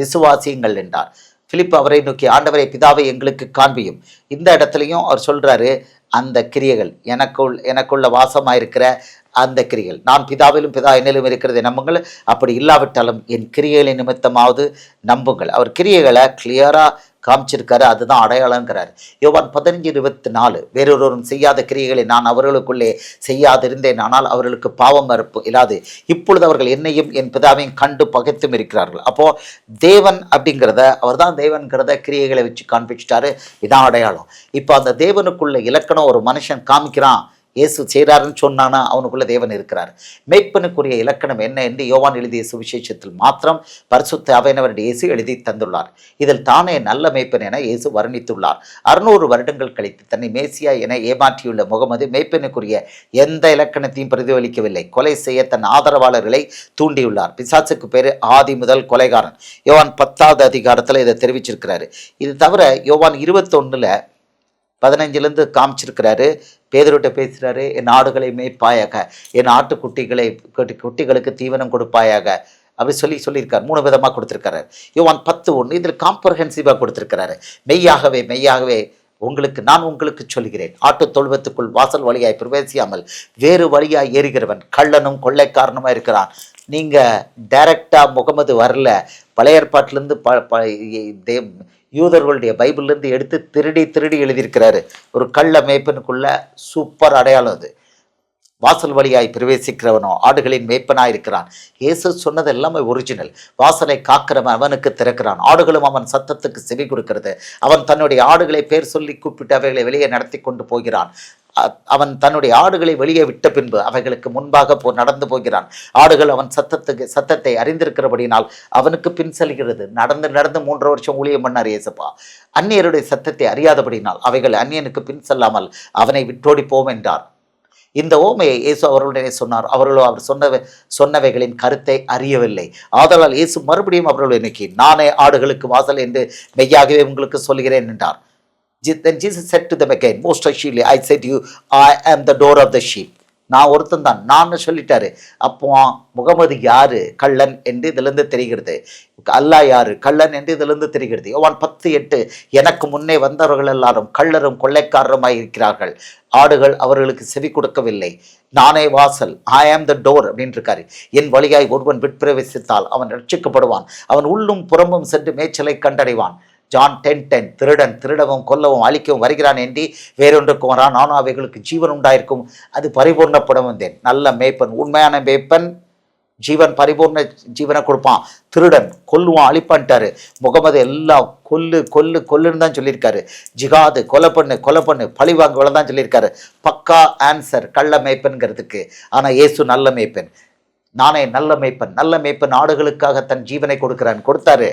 விசுவாசியுங்கள் என்றார். பிலிப் அவரை நோக்கி ஆண்டவரை பிதாவை எங்களுக்கு காண்பியும். இந்த இடத்துலையும் அவர் சொல்றாரு அந்த கிரியைகள். எனக்குள் எனக்குள்ள வாசமாயிருக்கிற அந்த கிரிகள் நான் பிதாவிலும் பிதா என்னிலும் இருக்கிறதை நம்புங்கள். அப்படி இல்லாவிட்டாலும் என் கிரியைகளை நிமித்தமாவது நம்புங்கள். அவர் கிரியைகளை கிளியராக காமிச்சிருக்காரு அதுதான் அடையாளங்கிறார் யோவான் பதினஞ்சு இருபத்தி நாலு வேறொருவரும் செய்யாத கிரியைகளை நான் அவர்களுக்குள்ளே செய்யாதிருந்தேன் ஆனால் அவர்களுக்கு பாவம் மறுப்பு இல்லாது. இப்பொழுது அவர்கள் என்னையும் என் பிதாவையும் கண்டு பகைத்தும் இருக்கிறார்கள். அப்போ தேவன் அப்படிங்கிறத அவர் தான் தேவன்கிறத கிரியைகளை வச்சு காண்பிச்சிட்டாரு. இதான் அடையாளம். இப்போ அந்த தேவனுக்குள்ள இலக்கணம் ஒரு மனுஷன் காமிக்கிறான். இயேசு செய்கிறாருன்னு சொன்னானா அவனுக்குள்ள தேவன் இருக்கிறார். மெய்ப்பனுக்குரிய இலக்கணம் என்ன என்று யோவான் எழுதிய சுவிசேஷத்தில் மாத்திரம் பரிசுத்த அவையினவருடைய இயேசு எழுதி தந்துள்ளார். இதில் தானே நல்ல மெய்ப்பன் என இயேசு வர்ணித்துள்ளார். அறுநூறு வருடங்கள் கழித்து தன்னை மேசியா என ஏமாற்றியுள்ள முகமது மெய்ப்பனுக்குரிய எந்த இலக்கணத்தையும் பிரதிபலிக்கவில்லை. கொலை செய்ய தன் ஆதரவாளர்களை தூண்டியுள்ளார். பிசாசுக்கு பேர் ஆதி முதல் கொலைகாரன். யோவான் பத்தாவது அதிகாரத்தில் இதை தெரிவிச்சிருக்கிறாரு. இது தவிர யோவான் இருபத்தொன்னுல பதினஞ்சுலேருந்து காமிச்சிருக்கிறாரு. பேதர்கிட்ட பேசுகிறாரு என் ஆடுகளை மேய்ப்பாயாக என் ஆட்டுக்குட்டிகளை குட்டி குட்டிகளுக்கு தீவனம் கொடுப்பாயாக. அப்படி சொல்லி சொல்லியிருக்கார். மூணு விதமாக கொடுத்துருக்காரு யோவான் பத்து ஒன்று இதில் காம்ப்ரஹென்சிவாக கொடுத்துருக்கிறாரு. மெய்யாகவே மெய்யாகவே உங்களுக்கு நான் உங்களுக்கு சொல்கிறேன். ஆட்டு தொழுவத்துக்குள் வாசல் வழியாய் பிரவேசியாமல் வேறு வழியாய் ஏறுகிறவன் கள்ளனும் கொள்ளைக்காரனுமா இருக்கிறான். நீங்கள் டைரக்டாக முகமது வரல. பழைய ஏற்பாட்டிலேருந்து ப ப யூதர்களுடைய பைபிள்லேருந்து எடுத்து திருடி திருடி எழுதியிருக்கிறாரு. ஒரு கள்ள மேய்ப்பனுக்குள்ள சூப்பர் அடையாளம் அது. வாசல் வழியாய் பிரவேசிக்கிறவனோ ஆடுகளின் மேய்ப்பனாய் இருக்கிறான். இயேசு சொன்னது எல்லாமே ஒரிஜினல் வாசலை காக்கிறவன் அவனுக்கு திறக்கிறான். ஆடுகளும் அவன் சத்தத்துக்கு செவி கொடுக்கிறது. அவன் தன்னுடைய ஆடுகளை பேர் சொல்லி கூப்பிட்டு அவைகளை வெளியே நடத்தி கொண்டு போகிறான். அ- அவன் தன்னுடைய ஆடுகளை வெளியே விட்ட பின்பு அவைகளுக்கு முன்பாக போ நடந்து போகிறான். ஆடுகள் அவன் சத்தத்துக்கு சத்தத்தை அறிந்திருக்கிறபடினால் அவனுக்கு பின் செல்கிறது. நடந்து நடந்து மூன்று வருஷம் ஊழியம் பண்ணார் இயேசப்பா. அந்நியருடைய சத்தத்தை அறியாதபடினால் அவைகள் அந்நியனுக்கு பின் செல்லாமல் அவனை விட்டோடி போம் என்றார். இந்த ஓமையை இயேசு அவர்களுடனே சொன்னார். அவர்களோ அவர் சொன்னவை சொன்னவைகளின் கருத்தை அறியவில்லை. ஆதலால் இயேசு மறுபடியும் அவர்கள் இன்னைக்கு நானே ஆடுகளுக்கு வாசல் என்று மெய்யாகவே உங்களுக்கு சொல்கிறேன் என்றார். ஜி Then Jesus said to them again, Most assuredly, I said to you, I am the door of the sheep. நான் ஒருத்தன் தான் நான் சொல்லிட்டாரு. அப்போ முகமது யாரு? கள்ளன் என்று இதிலிருந்து தெரிகிறது. அல்லா யாரு? கள்ளன் என்று இதிலிருந்து தெரிகிறது. யோவான் பத்து எட்டு எனக்கு முன்னே வந்தவர்கள் எல்லாரும் கள்ளரும் கொள்ளைக்காரருமாய் இருக்கிறார்கள். ஆடுகள் அவர்களுக்கு செவி கொடுக்கவில்லை. நானே வாசல். ஐ ஆம் த டோர் அப்படின்னு இருக்காரு என் வழியாய் ஒருவன் விட்பிரவேசித்தால் அவன் ரட்சிக்கப்படுவான். அவன் உள்ளும் புறமும் சென்று மேய்ச்சலை கண்டடைவான். ஜான் டென் டென் திருடன் திருடவும் கொல்லவும் அழிக்கவும் வருகிறான் என்று வேறொன்றுக்கும் வரான். நானும் அவைகளுக்கு ஜீவன் உண்டாயிருக்கும். அது பரிபூர்ணப்படும் வந்தேன் நல்ல மேய்ப்பன் உண்மையான மேய்ப்பன் ஜீவன் பரிபூர்ண ஜீவனை கொடுப்பான். திருடன் கொல்லுவான் அழிப்பான்ட்டாரு முகமது எல்லாம் கொல்லு கொல்லு கொல்லுன்னு தான் சொல்லியிருக்காரு. ஜிகாது கொலை பண்ணு கொலை பண்ணு பழி வாங்க தான் சொல்லியிருக்காரு. பக்கா ஆன்சர் கள்ள மேய்ப்பன்கிறதுக்கு ஆனால் இயேசு நல்ல மேய்ப்பன். நானே நல்ல மேய்ப்பன் நல்ல மேய்ப்பன் ஆடுகளுக்காக தன் ஜீவனை கொடுக்கிறான். கொடுத்தாரு.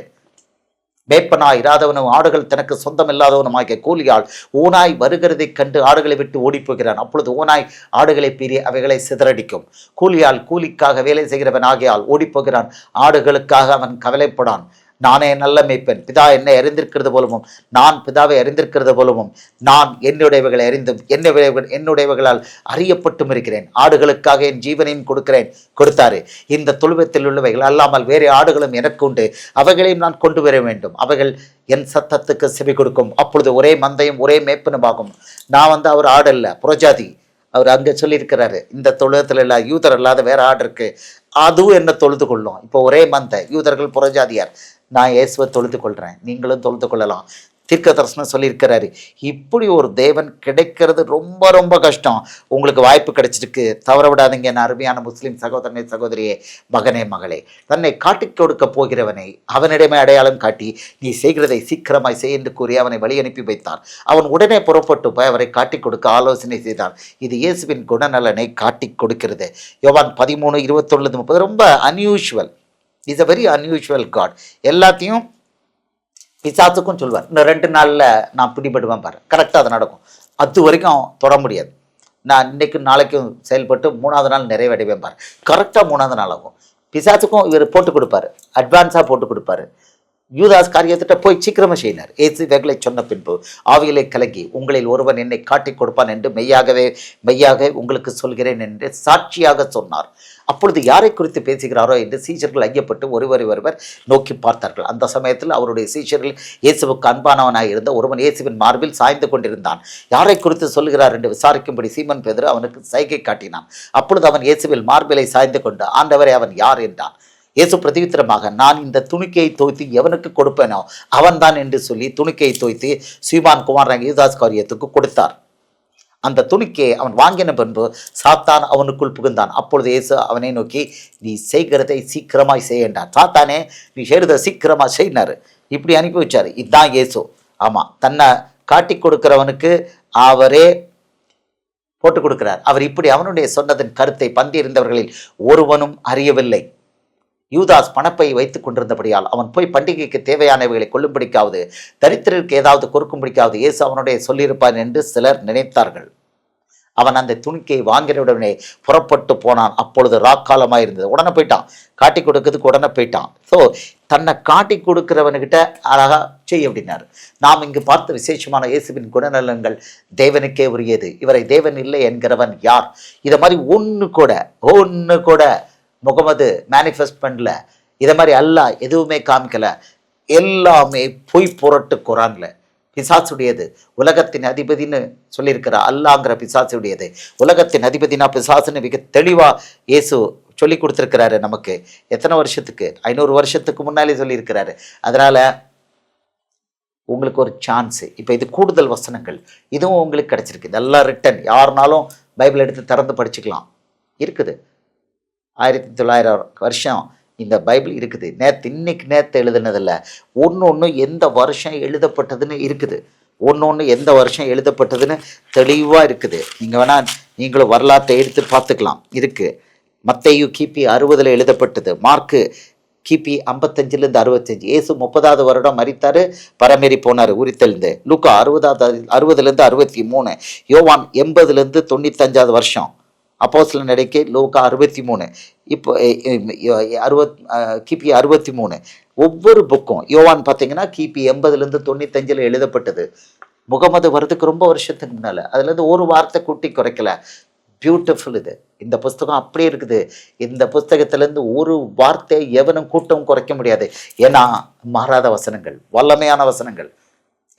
மேப்பனாய் இராதவனும் ஆடுகள் தனக்கு சொந்தம் இல்லாதவனுமாகிய கூலியால் ஓனாய் வருகிறதைக் கண்டு ஆடுகளை விட்டு ஓடிப்போகிறான். அப்பொழுது ஓனாய் ஆடுகளை பீறி அவைகளை சிதறடிக்கும். கூலியால் கூலிக்காக வேலை செய்கிறவன் ஆகியால் ஓடிப்போகிறான். ஆடுகளுக்காக அவன் கவலைப்படான். நானே நல்ல மேய்ப்பன். பிதா என்னை அறிந்திருக்கிறது போலவும் நான் பிதாவை அறிந்திருக்கிறது போலவும் நான் என்னுடையவைகளை அறிந்தும் என்னுடைய என்னுடையவைகளால் அறியப்பட்டும் இருக்கிறேன். ஆடுகளுக்காக என் ஜீவனையும் கொடுக்கிறேன். கொடுத்தாரு. இந்த தொழுவத்தில் உள்ளவைகள் அல்லாமல் வேறு ஆடுகளும் எனக்கு உண்டு. அவைகளையும் நான் கொண்டு வர வேண்டும். அவைகள் என் சத்தத்துக்கு செவி கொடுக்கும். அப்பொழுது ஒரே மந்தையும் ஒரே மேய்ப்பனுமாகும். நான் வந்து அவர் ஆடல்ல புரஜாதி அவர் அங்கே சொல்லியிருக்கிறாரு. இந்த தொழுகத்தில் இல்ல யூதர் இல்லாத வேற ஆடு இருக்கு. அதுவும் என்ன தொழுது கொள்ளும்? இப்போ ஒரே மந்தை யூதர்கள் புறஜாதியார். நான் இயேசுவை தொழுது கொள்கிறேன் நீங்களும் தொழுது கொள்ளலாம். தீர்க்க தரிசனம் சொல்லியிருக்கிறாரு. இப்படி ஒரு தேவன் கிடைக்கிறது ரொம்ப ரொம்ப கஷ்டம். உங்களுக்கு வாய்ப்பு கிடைச்சிருக்கு. தவற விடாதீங்க. என் அருமையான முஸ்லீம் சகோதரனை சகோதரியே மகனே மகளே. தன்னை காட்டிக் கொடுக்க போகிறவனை அவனிடமே அடையாளம் காட்டி நீ செய்கிறதை சீக்கிரமாய் செய் என்று கூறி அவனை வழி அனுப்பி வைத்தான் அவன் உடனே புறப்பட்டு போய் அவரை காட்டிக் கொடுக்க ஆலோசனை செய்தான் இது இயேசுவின் குணநலனை காட்டிக் கொடுக்கிறது. யோவான் பதிமூணு இருபத்தொன்னு முப்பது. ரொம்ப unusual is a very unusual God எல்லாத்தையும் பிசாத்துக்கும் சொல்வார். இந்த ரெண்டு நாளில் நான் பிடிபடுவேன் பாரு. கரெக்டாக அது நடக்கும். அது வரைக்கும் தொட முடியாது. நான் இன்றைக்கும் நாளைக்கும் செயல்பட்டு மூணாவது நாள் நிறைவடைவேன் பாரு. கரெக்டாக மூணாவது நாள் ஆகும். பிசாத்துக்கும் இவர் போட்டு கொடுப்பாரு. அட்வான்ஸாக போட்டு கொடுப்பாரு. யூதாஸ் காரியத்திட்ட போய் சீக்கிரமாக செய்யினார் ஏசு வெகலை சொன்ன பின்பு ஆவியிலே கலங்கி உங்களில் ஒருவன் என்னை காட்டிக் கொடுப்பான் என்று மெய்யாகவே மெய்யாக உங்களுக்கு சொல்கிறேன் என்று சாட்சியாக சொன்னார். அப்பொழுது யாரை குறித்து பேசுகிறாரோ என்று சீஷர்கள் ஐயப்பட்டு ஒருவரை ஒருவர் நோக்கி பார்த்தார்கள். அந்த சமயத்தில் அவருடைய சீஷர்கள் இயேசுவுக்கு அன்பானவனாக இருந்த ஒருவன் இயேசுவின் மார்பில் சாய்ந்து கொண்டிருந்தான். யாரை குறித்து சொல்கிறார்? என்று விசாரிக்கும்படி சீமன் பேதர் அவனுக்கு சைகை காட்டினான். அப்பொழுது அவன் இயேசுவில் மார்பிலை சாய்ந்து கொண்டு ஆண்டவரை அவன் யார்? என்றான். இயேசு பிரதிவித்திரமாக நான் இந்த துணிக்கையை தோய்த்து எவனுக்கு கொடுப்பேனோ அவன்தான் என்று சொல்லி துணிக்கையை தோய்த்து சீமான் குமார் யூதாஸ் காரியத்துக்கு கொடுத்தார். அந்த துணிக்கையை அவன் வாங்கின பின்பு சாத்தான் அவனுக்குள் புகுந்தான். அப்பொழுது இயேசு அவனை நோக்கி நீ செய்கிறதை சீக்கிரமாய் செய்ய என்றார். சாத்தானே நீ செய்கிறத சீக்கிரமாக செய்யினார் இப்படி அனுப்பி வச்சார். இதுதான் இயேசு. ஆமாம் தன்னை காட்டி கொடுக்கிறவனுக்கு அவரே போட்டு கொடுக்கிறார். அவர் இப்படி அவனுடைய சொன்னதன் கருத்தை பந்தியிருந்தவர்களில் ஒருவனும் அறியவில்லை. யூதாஸ் பணப்பை வைத்துக் கொண்டிருந்தபடியால் அவன் போய் பண்டிகைக்கு தேவையானவைகளை கொள்ளும்படிக்காவது தரித்திரருக்கு ஏதாவது கொடுக்கும்படிக்காவது இயேசு அவனுடைய சொல்லியிருப்பான் என்று சிலர் நினைத்தார்கள். அவன் அந்த துணிக்கையை வாங்கினவுடனே புறப்பட்டு போனான். அப்பொழுது ராக்காலமாக இருந்தது உடனே போயிட்டான். காட்டி கொடுக்கறதுக்கு உடனே போயிட்டான். ஸோ தன்னை காட்டி கொடுக்கிறவனுக்கிட்ட அழகாக செய் அப்படின்னாரு. நாம் இங்கு பார்த்த விசேஷமான இயேசுவின் குணநலன்கள் தேவனுக்கே உரியது. இவரை தேவன் இல்லை என்கிறவன் யார்? இதை மாதிரி ஒன்று கூட ஒன்று கூட முகமது மேனிஃபெஸ்ட் பண்ணல. இதை மாதிரி அல்லாஹ் எதுவுமே காமிக்கல. எல்லாமே பொய் புரட்டு குரான்ல. பிசாசுடையது. உலகத்தின் அதிபதின்னு சொல்லியிருக்கிற அல்லாங்கிற பிசாசுடையது. உலகத்தின் அதிபதினா பிசாசுன்னு மிக தெளிவாக இயேசு சொல்லி கொடுத்துருக்கிறாரு நமக்கு. எத்தனை வருஷத்துக்கு? ஐநூறு வருஷத்துக்கு முன்னாலே சொல்லியிருக்கிறாரு. அதனால் உங்களுக்கு ஒரு சான்ஸு இப்போ இது கூடுதல் வசனங்கள். இதுவும் உங்களுக்கு கிடச்சிருக்கு. இதெல்லாம் ரிட்டன் யாருனாலும் பைபிள் எடுத்து திறந்து படிச்சுக்கலாம். இருக்குது. ஆயிரத்தி தொள்ளாயிரம் வருஷம் இந்த பைபிள் இருக்குது. நேற்று இன்னைக்கு நேற்று எழுதுனதில்ல. ஒன்று ஒன்று எந்த வருஷம் எழுதப்பட்டதுன்னு இருக்குது. ஒன்று ஒன்று எந்த வருஷம் எழுதப்பட்டதுன்னு தெளிவாக இருக்குது. நீங்கள் வேணால் நீங்களும் வரலாற்றை எடுத்து பார்த்துக்கலாம். இருக்குது மத்தையு கிபி அறுபதில் எழுதப்பட்டது. மார்க்கு கிபி ஐம்பத்தஞ்சிலேருந்து அறுபத்தஞ்சு. ஏசு முப்பதாவது வருடம் மறித்தார் பரமேறி போனார் உரித்தெழுந்து. லூக்கா அறுபதாவது அறுபதுலேருந்து அறுபத்தி மூணு. யோவான் எண்பதுலேருந்து தொண்ணூத்தஞ்சாவது வருஷம். அப்போஸ்ல சில லோக்கா அறுபத்தி மூணு. இப்போ அறுபத் கிபி அறுபத்தி மூணு. ஒவ்வொரு புக்கும் யோவான் பார்த்தீங்கன்னா கிபி எண்பதுலேருந்து தொண்ணூத்தஞ்சில் எழுதப்பட்டது. முகமது வர்றதுக்கு ரொம்ப வருஷத்துக்கு முன்னால். அதுலேருந்து ஒரு வார்த்தை கூட்டி குறைக்கல. பியூட்டிஃபுல் இது. இந்த புஸ்தகம் அப்படியே இருக்குது. இந்த புஸ்தகத்திலேருந்து ஒரு வார்த்தை எவனும் கூட்டம் குறைக்க முடியாது. ஏன்னா மாறாத வசனங்கள் வல்லமையான வசனங்கள்.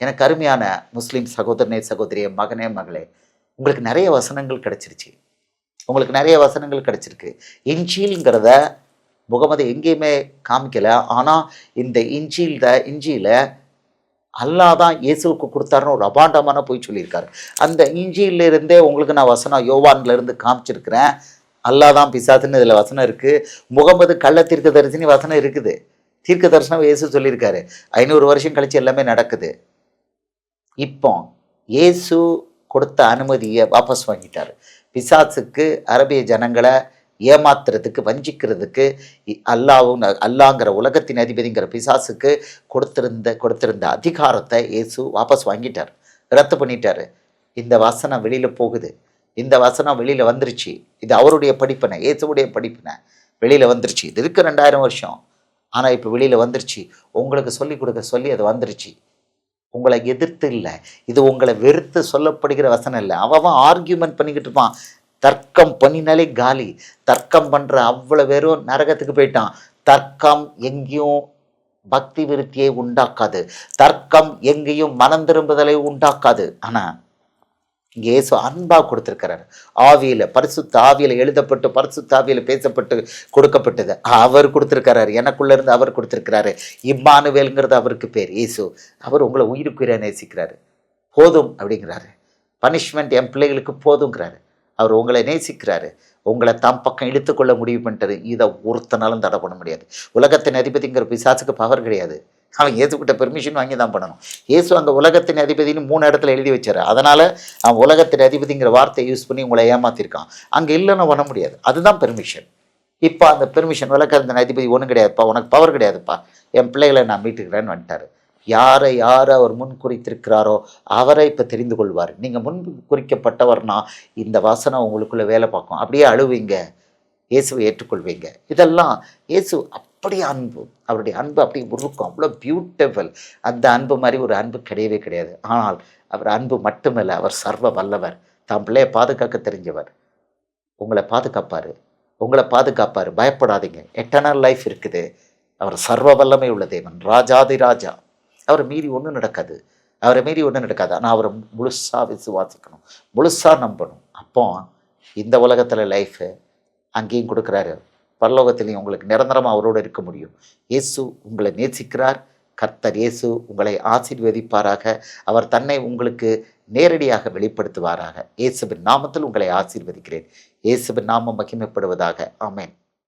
எனக்கு அருமையான முஸ்லீம் சகோதரனே சகோதரியே மகனே மகளே உங்களுக்கு நிறைய வசனங்கள் கிடச்சிருச்சு. உங்களுக்கு நிறைய வசனங்கள் கிடைச்சிருக்கு. இன்ஜீலுங்கிறத முகமது எங்கேயுமே காமிக்கல. ஆனால் இந்த இஞ்சியில் இஞ்சியில் அல்லாஹ் தான் இயேசுவுக்கு கொடுத்தாருன்னு ஒரு அபாண்டமான போய் சொல்லியிருக்காரு. அந்த இஞ்சியிலிருந்தே உங்களுக்கு நான் வசனம் யோவான்லேருந்து காமிச்சிருக்கிறேன். அல்லாஹ் தான் பிசாசுன்னு இதில் வசனம் இருக்குது முகமது கள்ள தீர்க்க தரிசனி வசனம் இருக்குது. தீர்க்க தரிசனம் இயேசு சொல்லியிருக்காரு. ஐநூறு வருஷம் கழிச்சு எல்லாமே நடக்குது. இப்போ இயேசு கொடுத்த அனுமதியை வாபஸ் வாங்கிட்டார். பிசாசுக்கு அரபிய ஜனங்களை ஏமாத்துறதுக்கு வஞ்சிக்கிறதுக்கு இ- அல்லாவும் அல்லாங்கிற உலகத்தின் அதிபதிங்கிற பிசாசுக்கு கொடுத்திருந்த கொடுத்திருந்த அதிகாரத்தை இயேசு வாபஸ் வாங்கிட்டார். ரத்து பண்ணிட்டாரு. இந்த வசனம் வெளியில் போகுது. இந்த வசனம் வெளியில் வந்துருச்சு. இது அவருடைய படிப்பினை இயேசுவுடைய படிப்பினை வெளியில் வந்துருச்சு. இது இருக்கு ரெண்டாயிரம் வருஷம். ஆனால் இப்போ வெளியில் வந்துருச்சு. உங்களுக்கு சொல்லி கொடுக்க சொல்லி அது வந்துருச்சு. உங்களை எதிர்த்து இல்லை. இது உங்களை வெறுத்து சொல்லப்படுகிற வசனம் இல்லை. அவன் ஆர்கியூமெண்ட் பண்ணிக்கிட்டு இருப்பான். தர்க்கம் பண்ணினாலே காலி. தர்க்கம் பண்ணுற அவ்வளோ பேரும் நரகத்துக்கு போயிட்டான். தர்க்கம் எங்கேயும் பக்தி விருத்தியை உண்டாக்காது. தர்க்கம் எங்கேயும் மனம் திரும்புதலை உண்டாக்காது. ஆனால் இங்கே இயேசு அன்பாக கொடுத்துருக்கிறார். ஆவியில் பரிசுத்த ஆவியில் எழுதப்பட்டு பரிசுத்த ஆவியில் பேசப்பட்டு கொடுக்கப்பட்டது. அவர் கொடுத்துருக்கிறாரு. எனக்குள்ள இருந்து அவர் கொடுத்துருக்கிறாரு. இம்மானுவேலுங்கிறது அவருக்கு பேர். இயேசு அவர் உங்களை உயிருக்குயிரை நேசிக்கிறாரு. போதும் அப்படிங்கிறாரு. பனிஷ்மெண்ட் என் பிள்ளைகளுக்கு போதுங்கிறாரு. அவர் உங்களை நேசிக்கிறாரு. உங்களை தம் பக்கம் இழுத்துக்கொள்ள முடிவு பண்ணிட்டாரு இதை ஒருத்தனாலும் தடை பண்ண முடியாது. உலகத்தின் அதிபதிங்கிற பிசாசுக்கு பவர் கிடையாது. அவன் இயேசுக்கிட்ட பெர்மிஷன் வாங்கி தான் பண்ணணும். இயேசு அங்கே உலகத்தின் அதிபதினு மூணு இடத்துல எழுதி வச்சாரு. அதனால் அவன் உலகத்தின் அதிபதிங்கிற வார்த்தையை யூஸ் பண்ணி உங்களை ஏமாத்திருக்கான். அங்கே இல்லைன்னு பண்ண முடியாது. அதுதான் பெர்மிஷன் இப்போ அந்த பெர்மிஷன் உலகத்தின் அதிபதி ஒன்றும் கிடையாதுப்பா. உனக்கு பவர் கிடையாதுப்பா. என் பிள்ளைகளை நான் மீட்டுக்கிறேன்னு வந்துட்டார். யாரை யாரை அவர் முன் குறித்திருக்கிறாரோ அவரை இப்போ தெரிந்து கொள்வார். நீங்கள் முன் குறிக்கப்பட்டவர்னா இந்த வாசனை உங்களுக்குள்ளே வேலை பார்க்கும். அப்படியே அழுவீங்க. இயேசுவை ஏற்றுக்கொள்வீங்க. இதெல்லாம் இயேசு அப்படி அன்பு அவருடைய அன்பு அப்படி உருக்கும் அவ்வளோ பியூட்டிஃபுல் அந்த அன்பு மாதிரி ஒரு அன்பு கிடையவே கிடையாது. ஆனால் அவர் அன்பு மட்டுமல்ல அவர் சர்வ வல்லவர். தான் பிள்ளையை பாதுகாக்க தெரிஞ்சவர். உங்களை பாதுகாப்பார். உங்களை பாதுகாப்பார். பயப்படாதீங்க. எட்டர்னல் லைஃப் இருக்குது. அவர் சர்வ வல்லமை உள்ள தேவன். ராஜாதி ராஜா அவரை மீறி ஒன்றும் நடக்காது. அவரை மீறி ஒன்றும் நடக்காது. ஆனால் அவரை முழுசாக விசுவாசிக்கணும் முழுசாக நம்பணும். அப்போ இந்த உலகத்தில் லைஃபு அங்கேயும் கொடுக்குறாரு. பரலோகத்திலையும் உங்களுக்கு நிரந்தரமாக அவரோடு இருக்க முடியும். இயேசு உங்களை நேசிக்கிறார். கர்த்தர் இயேசு உங்களை ஆசீர்வதிப்பாராக. அவர் தன்னை உங்களுக்கு நேரடியாக வெளிப்படுத்துவாராக. இயேசுவின் நாமத்தில் உங்களை ஆசீர்வதிக்கிறேன். இயேசுவின் நாமம் மகிமைப்படுவதாக. ஆமேன்.